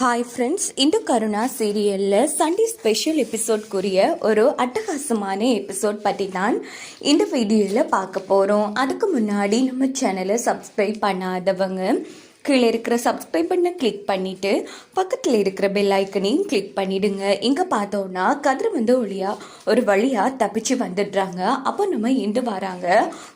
Hi friends இந்த கருணா சீரியலில் Sunday special எபிசோட்குரிய ஒரு அட்டகாசமான எபிசோட் பற்றி தான் இந்த வீடியோவில் பார்க்க போகிறோம் அதுக்கு முன்னாடி நம்ம சேனலை சப்ஸ்கிரைப் பண்ணாதவங்க கீழே இருக்கிற சப்ஸ்கிரைப் பண்ண கிளிக் பண்ணிவிட்டு பக்கத்தில் இருக்கிற பெல் ஐக்கனையும் கிளிக் பண்ணிடுங்க. இங்கே பார்த்தோன்னா கதிர் வந்து ஒளியாக ஒரு வழியாக தப்பிச்சு வந்துடுறாங்க. அப்போ நம்ம இண்டு வராங்க.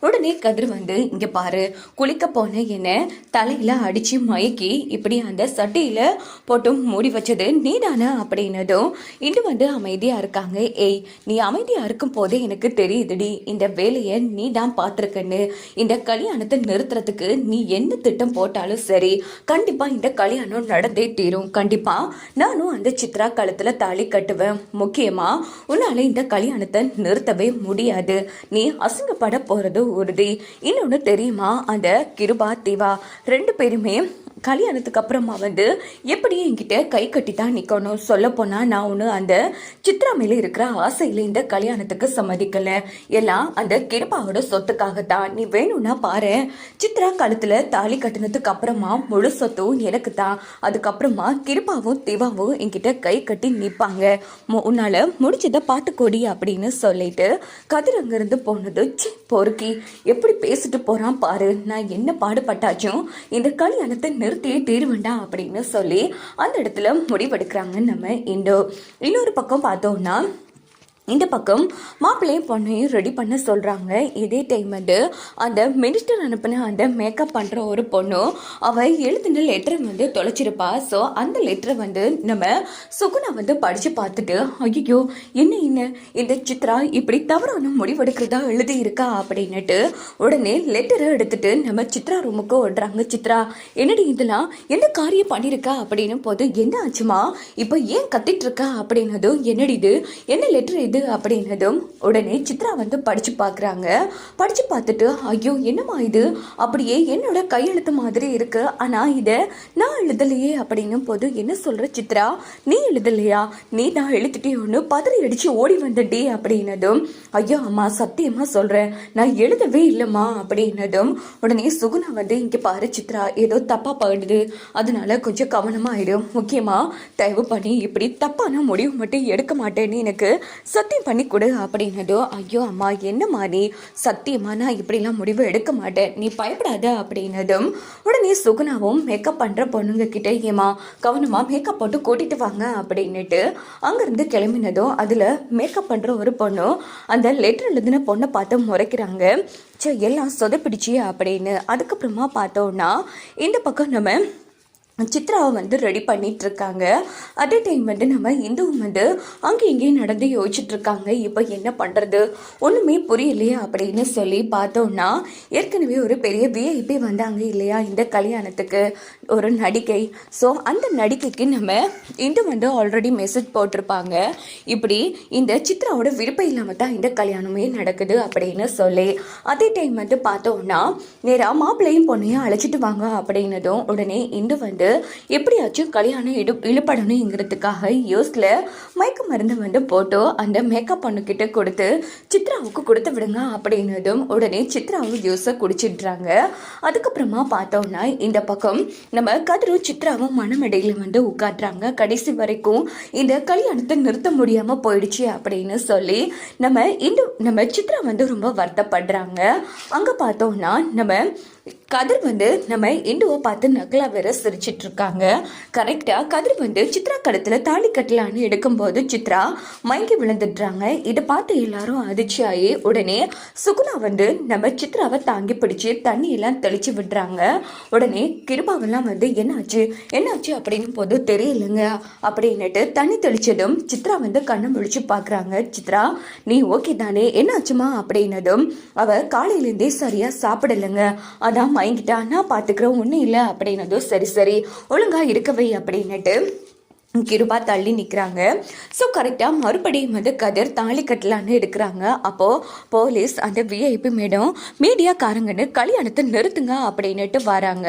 உடனே கதிர் வந்து இங்கே பாரு குளிக்க போன என்ன தலையில் அடித்து மயக்கி இப்படி அந்த சட்டியில் போட்டு மூடி வச்சது நீ தானே அப்படின்னதும் இண்டு வந்து அமைதியாக இருக்காங்க. ஏய் நீ அமைதியாக இருக்கும் போதே எனக்கு தெரியுதுடி. இந்த வேலையை நீ தான் பார்த்துருக்கன்னு. இந்த கல்யாணத்தை நிறுத்துறதுக்கு நீ என்ன திட்டம் போட்டாலும் சரி சரி கண்டிப்பா இந்த கல்யாணம் நடந்தே தீரும். கண்டிப்பா நானும் அந்த சித்ரா காலத்தில் தாலி கட்டுவேன். முக்கியமா உன்னால இந்த கல்யாணத்தை நிறுத்தவே முடியாது. நீ அசிங்கப்பட போறது உறுதி. இன்னொன்னு தெரியுமா? அந்த கிருபா திவா ரெண்டு பேருமே கல்யாணத்துக்கு அப்புறமா வந்து எப்படி என்கிட்ட கை கட்டி தான் நிற்கணும் சொல்ல போனால் நான் ஒன்று அந்த சித்ரா மேலே இருக்கிற ஆசையில் இந்த கல்யாணத்துக்கு சம்மதிக்கலை. எல்லாம் அந்த கிருபாவோட சொத்துக்காகத்தான். நீ வேணும்னா பாரு. சித்ரா கழுத்தில் தாலி கட்டினதுக்கு அப்புறமா முழு சொத்தும் எனக்கு தான் அதுக்கப்புறமா கிருபாவும் திவாவும் என்கிட்ட கை கட்டி நிற்பாங்க உன்னால் முடிச்சதை பார்த்துக்கோடி அப்படின்னு சொல்லிட்டு கதிர் அங்கேருந்து போனது சி பொறுக்கி. எப்படி பேசிட்டு போகிறான் பாரு. நான் என்ன பாடுபட்டாச்சும் இந்த கல்யாணத்தை நிறுத்தியே தீர்வேண்டா அப்படின்னு சொல்லி அந்த இடத்துல முடிவெடுக்கிறாங்க நம்ம இண்டோ இன்னொரு பக்கம் பார்த்தோம்னா இந்த பக்கம் மாப்பிள்ளையும் பொண்ணையும் ரெடி பண்ண சொல்கிறாங்க இதே டைம் வந்து அந்த மினிஸ்டர் அனுப்பின அந்த மேக்கப் பண்ணுற ஒரு பொண்ணும் அவள் எழுதின லெட்டரை வந்து தொலைச்சிருப்பா. ஸோ அந்த லெட்டரை வந்து நம்ம சுகுணா வந்து படித்து பார்த்துட்டு ஐயோ என்ன என்ன? இந்த சித்ரா இப்படி தவறான முடிவெடுக்கிறதா எழுதியிருக்கா? அப்படின்னுட்டு உடனே லெட்டரை எடுத்துட்டு நம்ம சித்ரா ரூமுக்கு ஓடுறாங்க. சித்ரா என்னடி இதெல்லாம் என்ன காரியம் பண்ணியிருக்கா? அப்படின்னு போது என்ன ஆச்சுமா? இப்போ ஏன் கத்திட்டு இருக்கா? அப்படின்னதும் என்னடி இது? என்ன லெட்டர் இது அப்படின்னதும் உடனே சித்ரா வந்து படிச்சு பார்க்குறாங்க. படித்து பார்த்துட்டு ஐயோ என்னம்மா இது? அப்படியே என்னோட கையெழுத்து மாதிரி இருக்கு. ஆனால் இதை நான் எழுதலையே அப்படின்னும் போது என்ன சொல்ற சித்ரா? நீ எழுதலையா? நீ நான் எழுதிட்டேன்னு பதறி அடித்து ஓடி வந்தடி அப்படின்னதும் ஐயோ அம்மா சத்தியமா சொல்கிறேன் நான் எழுதவே இல்லைம்மா அப்படின்னதும் உடனே சுகுணா வந்து இங்கே பாரு சித்ரா ஏதோ தப்பாக படுது அதனால கொஞ்சம் கவனமாயிடும் முக்கியமா தயவு பண்ணி இப்படி தப்பான முடிவு மட்டும் எடுக்க மாட்டேன்னு எனக்கு சத்தியம் பண்ணி கொடு அப்படின்னதோ ஐயோ அம்மா என்ன மாதிரி? சத்தியமாக நான் இப்படிலாம் முடிவு எடுக்க மாட்டேன். நீ பயப்படாத அப்படின்னதும் உடனே சுகுணாவும் மேக்கப் பண்ணுற பொண்ணுங்க கிட்டே ஏமா கவனமாக மேக்கப் போட்டு கூட்டிட்டு வாங்க அப்படின்னுட்டு அங்கேருந்து கிளம்பினதும் அதில் மேக்கப் பண்ணுற ஒரு பொண்ணும் அந்த லெட்டர் எழுதின பொண்ணை பார்த்து முறைக்கிறாங்க. சே எல்லாம் சொதப்பிடிச்சு அப்படின்னு. அதுக்கப்புறமா பார்த்தோன்னா இந்த பக்கம் நம்ம சித்ராவை வந்து ரெடி பண்ணிட்டு இருக்காங்க அதே டைம் வந்து நம்ம இந்துவும் வந்து அங்கே இங்கேயும் நடந்து யோசிச்சுட்டு இருக்காங்க இப்போ என்ன பண்ணுறது ஒன்றுமே புரியலையா அப்படின்னு சொல்லி பார்த்தோம்னா ஏற்கனவே ஒரு பெரிய விஐபி வந்தாங்க இல்லையா இந்த கல்யாணத்துக்கு? ஒரு நடிகை. ஸோ அந்த நடிகைக்கு நம்ம இந்து வந்து ஆல்ரெடி மெசேஜ் போட்டிருப்பாங்க. இப்படி இந்த சித்ராவோட விருப்பம் இல்லாமல் தான் இந்த கல்யாணமே நடக்குது அப்படின்னு சொல்லி அதே டைம் வந்து பார்த்தோம்னா நேராக மாப்பிள்ளையும் பொண்ணையும் அழைச்சிட்டு வாங்க அப்படின்னதும் உடனே இந்து வந்து எப்படியாச்சும் கல்யாணம் இடு இழுப்படணுங்கிறதுக்காக யோஸ்ல மயக்க மருந்து வந்து போட்டு அந்த மேக்கப் பொண்ணுக்கிட்ட கொடுத்து சித்ராவுக்கு கொடுத்து விடுங்க அப்படின்னதும் உடனே சித்ராவும் யூஸை குடிச்சிடுறாங்க. அதுக்கப்புறமா பார்த்தோம்னா இந்த பக்கம் நம்ம கதிரும் சித்ராவும் மனமடையில் வந்து உட்காடுறாங்க கடைசி வரைக்கும் இந்த கல்யாணத்தை நிறுத்த முடியாமல் போயிடுச்சு அப்படின்னு சொல்லி நம்ம இந்த நம்ம சித்ரா வந்து ரொம்ப வருத்தப்படுறாங்க. அங்கே பார்த்தோம்னா நம்ம கதிர் வந்து நம்ம இந்துவை பார்த்து நக்கலா வேற சிரிச்சிட்டு இருக்காங்க கரெக்டாக கதிர் வந்து சித்ரா கழுத்தில் தாலி கட்டலான்னு எடுக்கும்போது சித்ரா மயங்கி விழுந்துடுறாங்க. இதை பார்த்து எல்லாரும் அதிர்ச்சியாகி உடனே சுகுணா வந்து நம்ம சித்ராவை தாங்கி பிடிச்சி தண்ணியெல்லாம் தெளிச்சு விடுறாங்க. உடனே கிருபாவெல்லாம் வந்து என்னாச்சு? என்னாச்சு? அப்படின்னு போது தெரியலங்க. அப்படின்னுட்டு தண்ணி தெளிச்சதும் சித்ரா வந்து கண்ணை முழிச்சு பார்க்குறாங்க சித்ரா நீ ஓகே தானே? என்னாச்சுமா? அப்படின்னதும் அவ காலையிலேருந்தே சரியாக சாப்பிடலைங்க. அதான் மயங்கிட்டா நான் பார்த்துக்கிறேன் ஒன்றும் இல்லை அப்படின்னதும் சரி சரி ஒழுங்காக இருக்கவை அப்படின்னுட்டு கிருபா தள்ளி நிற்கிறாங்க ஸோ கரெக்டாக மறுபடியும் வந்து கதிர் தாலி கட்டலான்னு எடுக்கிறாங்க. அப்போது போலீஸ் அந்த விஐபி மேடம் மீடியாக்காரங்கன்னு கல்யாணத்தை நிறுத்துங்க அப்படின்னுட்டு வராங்க.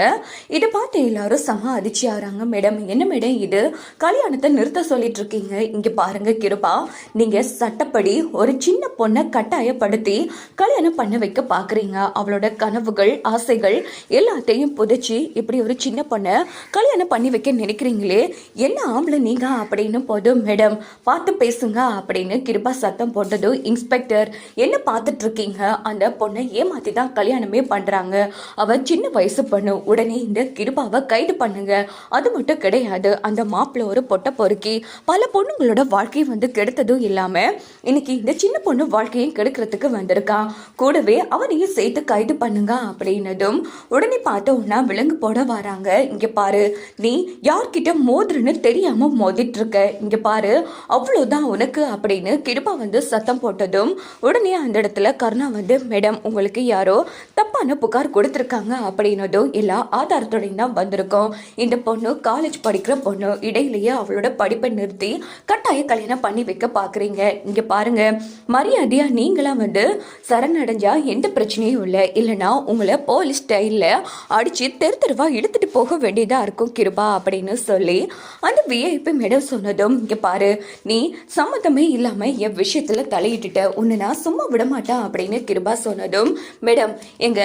இதை பார்த்து எல்லாரும் செம அதிர்ச்சி ஆகிறாங்க மேடம் என்ன மேடம் இது? கல்யாணத்தை நிறுத்த சொல்லிட்டு இருக்கீங்க இங்கே பாருங்க கிருபா நீங்கள் சட்டப்படி ஒரு சின்ன பொண்ணை கட்டாயப்படுத்தி கல்யாணம் பண்ண வைக்க பார்க்குறீங்க அவளோட கனவுகள் ஆசைகள் எல்லாத்தையும் புதைச்சி இப்படி ஒரு சின்ன பொண்ணை கல்யாணம் பண்ணி வைக்க நினைக்கிறீங்களே? என்ன ஆம்பளை நீங்க அப்படின்னு போதும் மேடம் பார்த்து பேசுங்க அப்படின்னு கிருபா சத்தம் போட்டதும் இன்ஸ்பெக்டர் என்ன பார்த்துட்டு இருக்கீங்க அந்த பொண்ணை ஏமாத்தி தான் கல்யாணமே பண்றாங்க. அவ சின்ன வயசு பொண்ணு. உடனே இந்த கிருபாவை கைது பண்ணுங்க. அது மட்டும் கிடையாது அந்த மாப்பிள்ள ஒரு பொட்டை பொறுக்கி பல பொண்ணுங்களோட வாழ்க்கையை வந்து கெடுத்ததும் இல்லாம இன்னைக்கு இந்த சின்ன பொண்ணு வாழ்க்கையும் கெடுக்கிறதுக்கு வந்திருக்கான் கூடவே அவனையும் சேர்த்து கைது பண்ணுங்க அப்படின்னதும் உடனே பார்த்தோம்னா விலங்கு போட வராங்க. இங்க பாரு நீ யார்கிட்ட மோதுறன்னு தெரியாம மோதிட்டு இருக்க இங்க பாரு அவ்வளவுதான் உனக்கு அப்படின்னு கிருபா வந்து சத்தம் போட்டதும் உடனே அந்த இடத்துல கருணா வந்து மேடம் உங்களுக்கு யாரோ தப்பான புகார் கொடுத்துருக்காங்க அப்படின்னதும் எல்லா ஆதாரத்தோடையும் தான் வந்திருக்கோம். இந்த பொண்ணு காலேஜ் படிக்கிற பொண்ணு இடையிலேயே அவளோட படிப்பை நிறுத்தி கட்டாய கல்யாணம் பண்ணி வைக்க பாக்குறீங்க. இங்க பாருங்க மரியாதையா நீங்களா வந்து சரணடைஞ்சா எந்த பிரச்சனையும் இல்லை. இல்லைன்னா உங்களை போலீஸ் ஸ்டைலில் அடிச்சு தெரு தெருவா இழுத்துட்டு போக வேண்டியதா இருக்கும் கிருபா அப்படின்னு சொல்லி அந்த இப்போ மேடம் சொன்னதும் இங்கே பாரு நீ சம்மந்தமே இல்லாமல் என் விஷயத்துல தலையிட்டுட்ட. உன்னை நான் சும்மா விட மாட்டேன் அப்படின்னு கிருபா சொன்னதும் மேடம் எங்க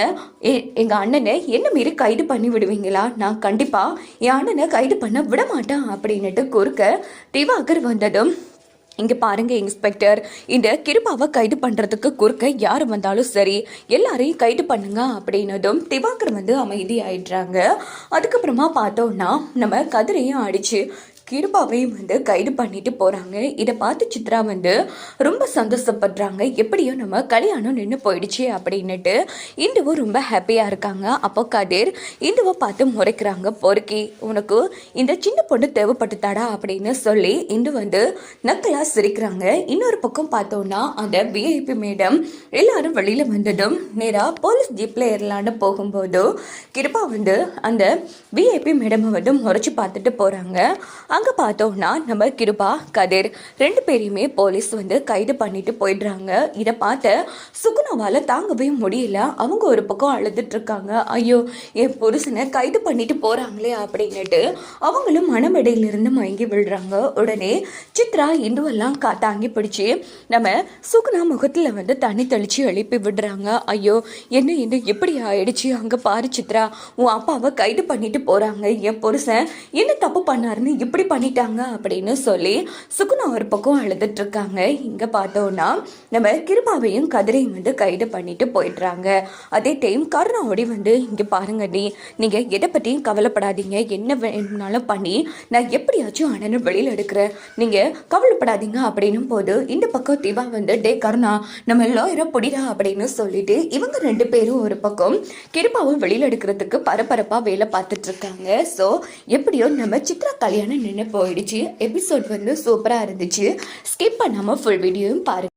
எ- எங்க அண்ணனை என்ன மீறி கைது பண்ணி விடுவீங்களா? நான் கண்டிப்பாக என் அண்ணனை கைது பண்ண விட மாட்டேன் அப்படின்னுட்டு குறுக்க திவாகர் வந்ததும் இங்கே பாருங்க இன்ஸ்பெக்டர் இந்த கிருபாவை கைது பண்றதுக்கு குறுக்க யார் வந்தாலும் சரி எல்லாரையும் கைது பண்ணுங்க அப்படின்னதும் திவாகர் வந்து அமைதி ஆயிடுறாங்க அதுக்கப்புறமா பார்த்தோம்னா நம்ம கதிரையும் அடிச்சு கிருபாவையும் வந்து கைடு பண்ணிட்டு போறாங்க. இதை பார்த்து சித்ரா வந்து ரொம்ப சந்தோஷப்படுறாங்க. எப்படியோ நம்ம கல்யாணம் நின்று போயிடுச்சு அப்படின்னுட்டு இந்துவும் ரொம்ப ஹாப்பியாக இருக்காங்க. அப்போ கதிர் இந்துவை பார்த்து முறைக்கிறாங்க. பொறுக்கி உனக்கு இந்த சின்ன பொண்ணு தேவைப்பட்டுத்தாடா அப்படின்னு சொல்லி இந்து வந்து நக்கலாக சிரிக்கிறாங்க. இன்னொரு பக்கம் பார்த்தோன்னா அந்த விஐபி மேடம் எல்லாரும் வெளியில் வந்ததும் நேராக போலீஸ் ஜீப்பில் ஏறலான்னு போகும்போது கிருபா வந்து அந்த விஐபி மேடமை வந்து முறைச்சி பார்த்துட்டு போகிறாங்க அங்கே பார்த்தோம்னா நம்ம கிருபா கதிர் ரெண்டு பேரையுமே போலீஸ் வந்து கைது பண்ணிட்டு போயிடுறாங்க. இதை பார்த்த சுகுணாவால தாங்கவே முடியல. அவங்க ஒரு பக்கம் அழுதுட்டு இருக்காங்க. ஐயோ என் புருஷனை கைது பண்ணிட்டு போறாங்களே அப்படின்னுட்டு அவங்களும் மனமெடையிலிருந்து மயங்கி விழுறாங்க. உடனே சித்ரா இந்துவெல்லாம் கா தாங்கி பிடிச்சி நம்ம சுகுணா முகத்தில் வந்து தண்ணி தெளித்து எழுப்பி விடுறாங்க. ஐயோ என்ன இன்னும் எப்படி ஆயிடுச்சு? அங்கே பாரு சித்ரா உன் அப்பாவை கைது பண்ணிட்டு போறாங்க. என் புருஷன் என்ன தப்பு பண்ணாருன்னு இப்படி பண்ணிட்டாங்க அப்படின்னு சொல்லி சுகுணா ஒரு பக்கம் அழுதுட்டு இருக்காங்க இங்க பார்த்தோம்னா நம்ம கிருபாவையும் கதிரையும் வந்து கைது பண்ணிட்டு போயிடுறாங்க. அதே டைம் கருணாவோடி வந்து இங்க பாருங்க நீ நீங்க எதை பத்தியும் கவலைப்படாதீங்க. என்ன வேணும்னாலும் பண்ணி நான் எப்படியாச்சும் அண்ணனை வெளியில் எடுக்கிறேன். நீங்க கவலைப்படாதீங்க. அப்படின்னும் போது இந்த பக்கம் திவா வந்து டே கருணா நம்ம லாயரை பிடிடா அப்படின்னு சொல்லிட்டு இவங்க ரெண்டு பேரும் ஒரு பக்கம் கிருபாவும் வெளியில் எடுக்கிறதுக்கு பரபரப்பா வேலை பார்த்துட்டு இருக்காங்க ஸோ எப்படியோ நம்ம சித்ரா கல்யாணம் நின்று போயிடுச்சு. எபிசோட் வந்து சூப்பராக இருந்துச்சு. ஸ்கிப் பண்ணாமல் ஃபுல் வீடியோவும் பாருங்கள்